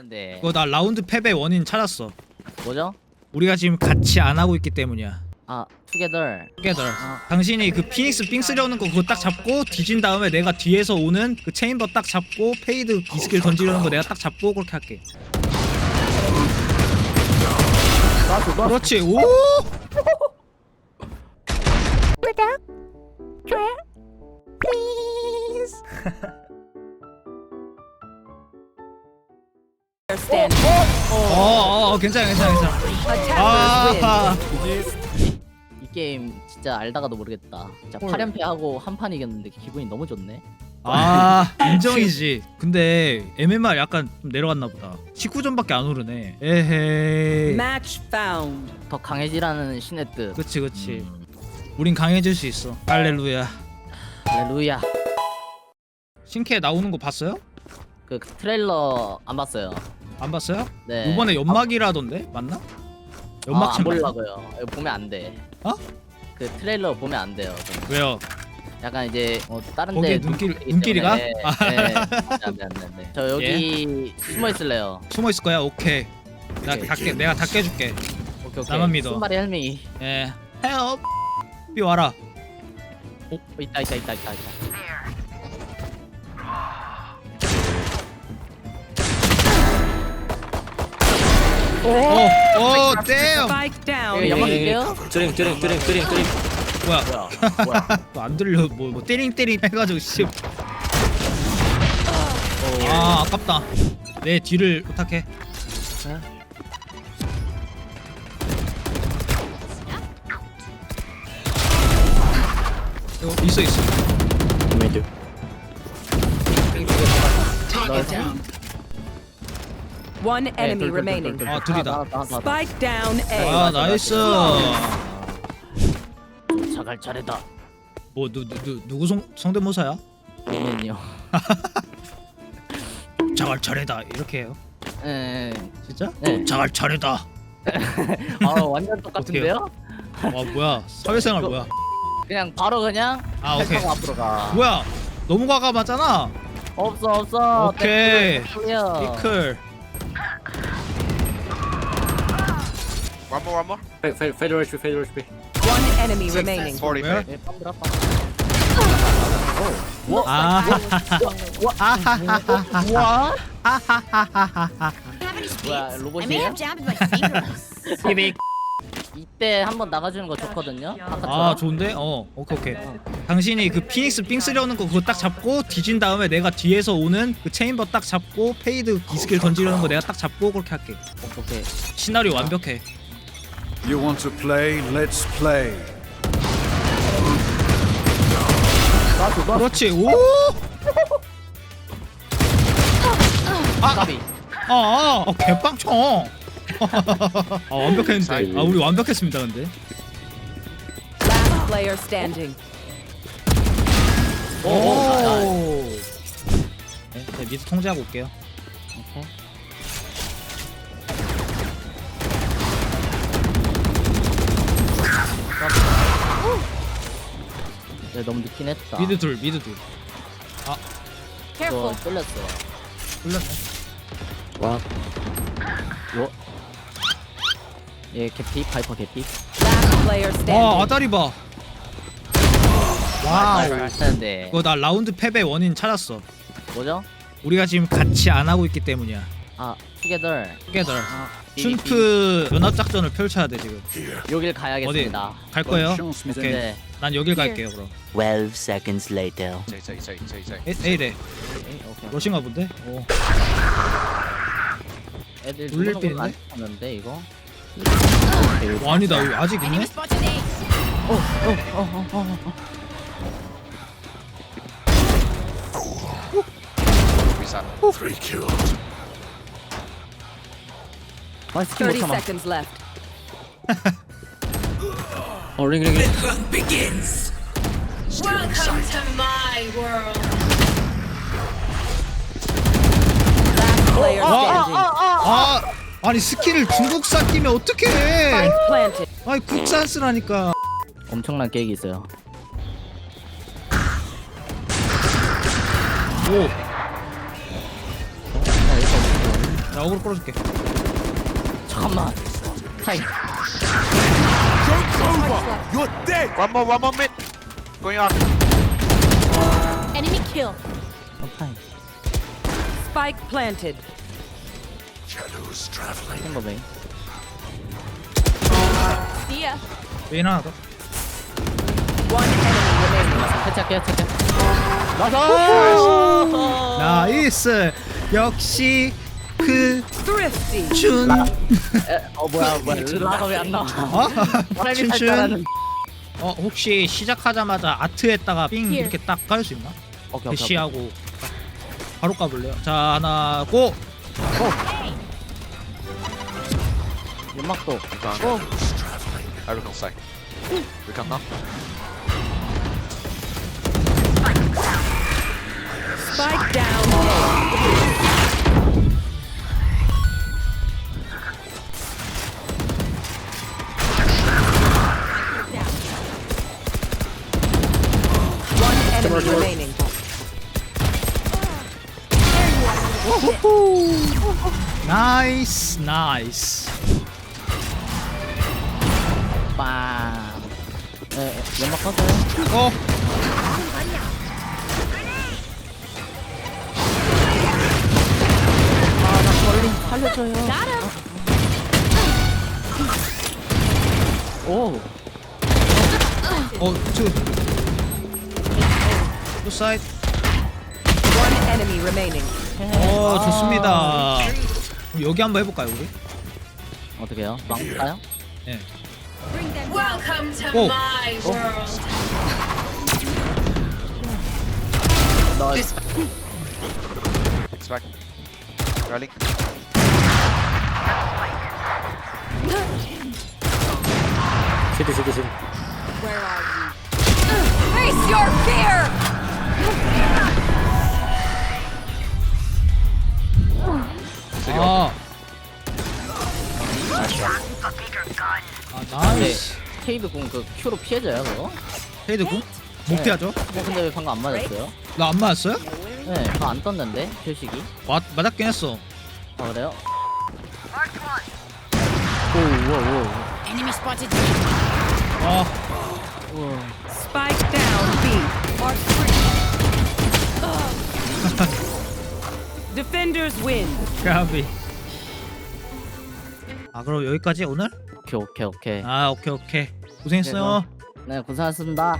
하는데 그거 나 라운드 패배 원인 찾았어. 뭐죠? 우리가 지금 같이 안 하고 있기 때문이야. 아 투게더 깨달. 아. 당신이 그 피닉스 삥 쓰려는 거 그거 딱 잡고 뒤진 다음에 내가 뒤에서 오는 그 체인버 딱 잡고 페이드 이스킬 던지려는 거 내가 딱 잡고 그렇게 할게. 그렇지. 오! Standing. 어, 어, 괜찮아, 괜찮아, 괜찮아. Attackers 아, 이 게임 진짜 알다가도 모르겠다 진짜 헐. 8연패 하고 한 판 이겼는데 기분이 너무 좋네 아, 인정이지. 근데 MMR 약간 좀 내려갔나 보다. 19점밖에 안 오르네. 에헤이. Match found. 더 강해지라는 신의 뜻 그치, 그치. 음, 우린 강해질 수 있어. 할렐루야. 할렐루야 신캐 나오는 거 봤어요? 그 트레일러 안 봤어요 안 봤어요? 네 이번에 연막이라던데 맞나? 아, 연막 안챔 보려고요 이거 보면 안 돼 어? 그 트레일러 보면 안 돼요 저는. 왜요? 약간 이제 어, 다른 거기에 데 눈길- 눈길이 가? 때문에, 네, 안돼 안돼 안돼 저 여기 숨어 있을래요 숨어 있을 거야. 오케이. 내가 오케이. 내가 닦게 줄게. 오케이 오케이 나만 믿어. 순발의 헬미 예. 헬p. 비 와라. 어, 있다 있다 있다 있다 있다 어, 어. Spike down. 예, 예. 있게요? 드링 드링 드링 드링 드링 뭐야? 뭐야 뭐야 또안 들려. 뭐, 뭐 띠링띠링 해가지고 씨. 아, 아깝다. 내 뒤를 부탁해. 이거 있어 있어. 미드 enemy 둘, 둘, 둘, remaining. 아, 둘이다. Spike down A. 아, 나이스. 자갈 차례다 뭐누누 누구 성 성대모사야? 얘는요 자갈 차례다 이렇게 해요. 예, 진짜? 네. 자갈 차례다. 아 완전 똑같은데요? 와 뭐야 사회생활 뭐야? 그냥 바로 그냥 아, 오케이. 앞으로 가 뭐야 너무 과감하잖아. 없어 없어 오케이. 이클. One more, one more. 페- 페- 페이드 HP 페이드 HP One enemy remaining. 40 Where? 빰 아? 뭐야, 로봇이에요? fingers. 이때 한번 나가주는 거 좋거든요 아 아까처럼 좋은데? 어 오케이 오케이. 당신이 그 피닉스 삥 쓰려는 거 그거 딱 잡고 뒤진 다음에 내가 뒤에서 오는 그 체인버 딱 잡고 페이드 이스킬 던지려는 거 내가 딱 잡고 그렇게 할게. 오케이 시나리오 완벽해. You want to play? Let's play. 그렇지. 오. 까비 아, 아, 아 개빵쳐. 아 완벽했는데. 아 우리 완벽했습니다 근데. Last player standing. 오. 네, 네, 미드 통제하고 올게요. 네, 너무 늦긴 했다 미드 둘, 미드 둘. 저 뚫렸어 불렀네. 와 요. 예 개피 파이퍼 개피 Last player 와 standing. 아다리 봐. 아 와우. 하는데 그거 나 라운드 패배 원인 찾았어. 뭐죠? 우리가 지금 같이 안 하고 있기 때문이야. 아 투게더. 아, 춘프 연합 작전을 펼쳐야 돼 지금. 여길 가야겠습니다 갈 거예요? 오케이. 네 난 여길 갈게요 그럼. 12 seconds later 저기, 저기, 저기, 저기. 에, 오케이. 러신가 본데? 오. 애들 눌릴 뻔했네? 안 죽었는데 이거 와, 아니다 여기 아직 있네? Reset. Three killed. 아 스킬 30 못참아 seconds left. 어 링링링 Welcome to my world. Last player standing. 아 아니 스킬을 중국산 끼면 어떡해 planted. 아니 국산 쓰라니까 엄청난 계획이 있어요 오 아, 이거 나 어그로 끌어줄게 잠깐만. 타임. One more, one more mid. Going on. Enemy kill. 어, 타임. Spike planted. Shadows traveling. 탱거 메인. See ya. 메인 하나 더 One enemy remaining. 해체할게 해체할게. 나이스 역시 그 Thrifty. 준 에, 어 뭐야 뭐야 라가 왜 안 나와? 어? 춘춘 줄알았는데. 어 혹시 시작하자마자 아트에다가 삥 Here. 이렇게 딱 깔 수 있나? 오케이 오케이. 대시하고 바로 까볼래요? 자 하나 고! 연막도. Recon. 어. I recon side. Recon now. Spike down. Enemy remaining. 나이스 나이스 빵. 에, 에, 연막 꺼져요. 어? 살려줘요. 오. 어? 투 투 사이드 enemy remaining. 어 좋습니다 그럼 여기 한번 해볼까요 우리? 어떻게 해요? 망까요? 네 Welcome to Oh. my world. 나이스. It's back. Face your fear. 아. 아 네. 나이스 케이드 공그 Q로 피해져요 그거? 헤이드 군? 못 피하죠? 어 근데 왜 방금 안 맞았어요? 나 안 맞았어요? 네, 그거 안 떴는데 표식이. 맞, 맞았긴 했어 아 그래요? 오, 우와, 우와, Enemy spotted. 아. Spike down. B. Defenders win. 까비 아 그럼 여기까지 오늘? 오케이, 오케이, 오케이. 아 오케이 오케이 고생했어요 네, 고생하셨습니다.